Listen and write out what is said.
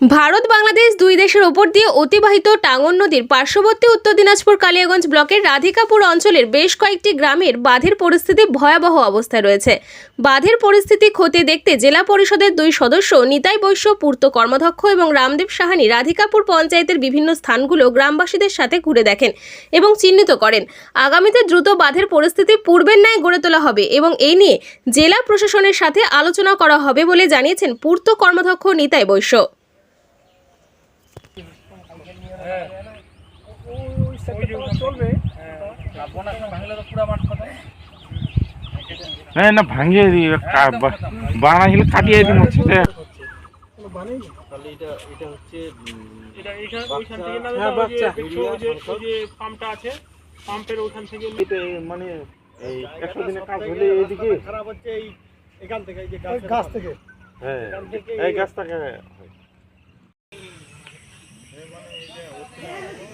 ভারত, বাংলাদেশ দুই দেশের ওপর দিয়ে অতিবাহিত টাঙ্গন নদীর পার্শ্ববর্তী উত্তর দিনাজপুর কালিয়াগঞ্জ ব্লকের রাধিকাপুর অঞ্চলের বেশ কয়েকটি গ্রামের বাঁধের পরিস্থিতি ভয়াবহ অবস্থায় রয়েছে। বাঁধের পরিস্থিতি খতিয়ে দেখতে জেলা পরিষদের দুই সদস্য নিতাই বৈশ্য, পূর্ত কর্মাধ্যক্ষ এবং রামদেব সাহানি রাধিকাপুর পঞ্চায়েতের বিভিন্ন স্থানগুলো গ্রামবাসীদের সাথে ঘুরে দেখেন এবং চিহ্নিত করেন। আগামীতে দ্রুত বাঁধের পরিস্থিতি পূর্বের ন্যায় গড়ে তোলা হবে এবং এই নিয়ে জেলা প্রশাসনের সাথে আলোচনা করা হবে বলে জানিয়েছেন পূর্ত কর্মাধ্যক্ষ নিতাই বৈশ্য। হ্যাঁ। না ভাঙিয়ে দিই বানাইলে কাটিয়ে দিই হচ্ছে যে তাহলে এটা এটা হচ্ছে উম, এটা এইখান ওইখান থেকে না হ্যাঁ, থেকে মানে একশো দিনের কাজ হলে এইদিকে খারাপ হচ্ছে এই এখান থেকে এই গাছ থেকে। হ্যাঁ এই গাছটাকে ఒప్పుకున్నాను